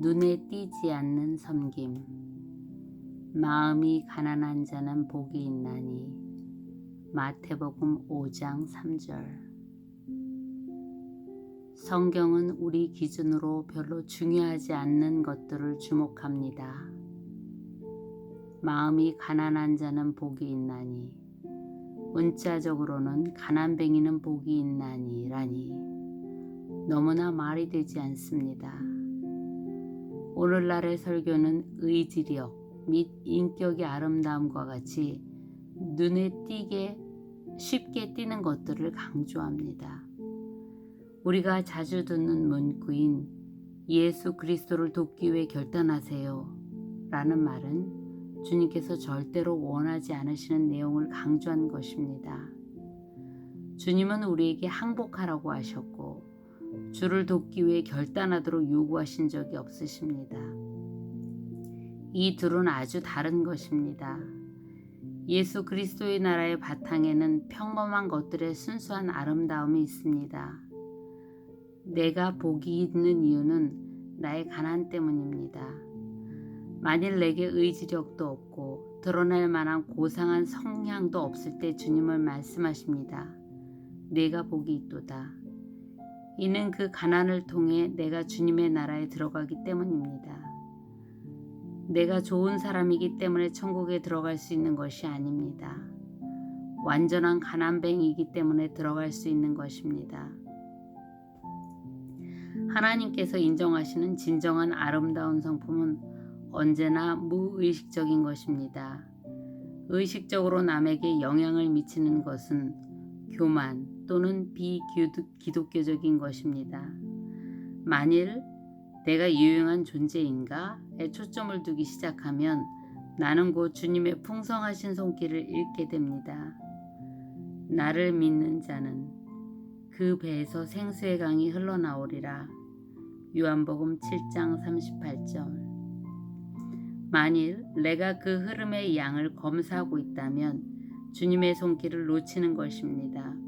눈에 띄지 않는 섬김. 마음이 가난한 자는 복이 있나니. 마태복음 5장 3절. 성경은 우리 기준으로 별로 중요하지 않는 것들을 주목합니다. 마음이 가난한 자는 복이 있나니. 문자적으로는 가난뱅이는 복이 있나니라니 너무나 말이 되지 않습니다. 오늘날의 설교는 의지력 및 인격의 아름다움과 같이 눈에 띄게 쉽게 띄는 것들을 강조합니다. 우리가 자주 듣는 문구인 예수 그리스도를 돕기 위해 결단하세요 라는 말은 주님께서 절대로 원하지 않으시는 내용을 강조한 것입니다. 주님은 우리에게 항복하라고 하셨고 주를 돕기 위해 결단하도록 요구하신 적이 없으십니다. 이 둘은 아주 다른 것입니다. 예수 그리스도의 나라의 바탕에는 평범한 것들의 순수한 아름다움이 있습니다. 내가 복이 있는 이유는 나의 가난 때문입니다. 만일 내게 의지력도 없고 드러낼 만한 고상한 성향도 없을 때 주님을 말씀하십니다. 내가 복이 있도다. 이는 그 가난을 통해 내가 주님의 나라에 들어가기 때문입니다. 내가 좋은 사람이기 때문에 천국에 들어갈 수 있는 것이 아닙니다. 완전한 가난뱅이기 때문에 들어갈 수 있는 것입니다. 하나님께서 인정하시는 진정한 아름다운 성품은 언제나 무의식적인 것입니다. 의식적으로 남에게 영향을 미치는 것은 교만 또는 비기독교적인 것입니다. 만일 내가 유용한 존재인가에 초점을 두기 시작하면 나는 곧 주님의 풍성하신 손길을 잃게 됩니다. 나를 믿는 자는 그 배에서 생수의 강이 흘러나오리라. 요한복음 7장 38절. 만일 내가 그 흐름의 양을 검사하고 있다면 주님의 손길을 놓치는 것입니다.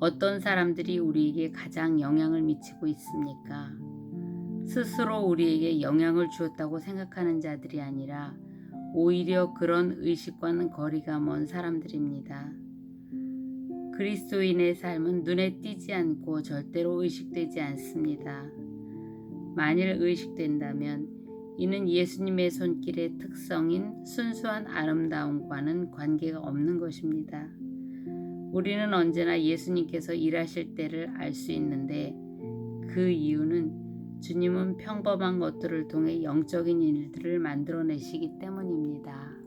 어떤 사람들이 우리에게 가장 영향을 미치고 있습니까? 스스로 우리에게 영향을 주었다고 생각하는 자들이 아니라 오히려 그런 의식과는 거리가 먼 사람들입니다. 그리스도인의 삶은 눈에 띄지 않고 절대로 의식되지 않습니다. 만일 의식된다면 이는 예수님의 손길의 특성인 순수한 아름다움과는 관계가 없는 것입니다. 우리는 언제나 예수님께서 일하실 때를 알 수 있는데 그 이유는 주님은 평범한 것들을 통해 영적인 일들을 만들어내시기 때문입니다.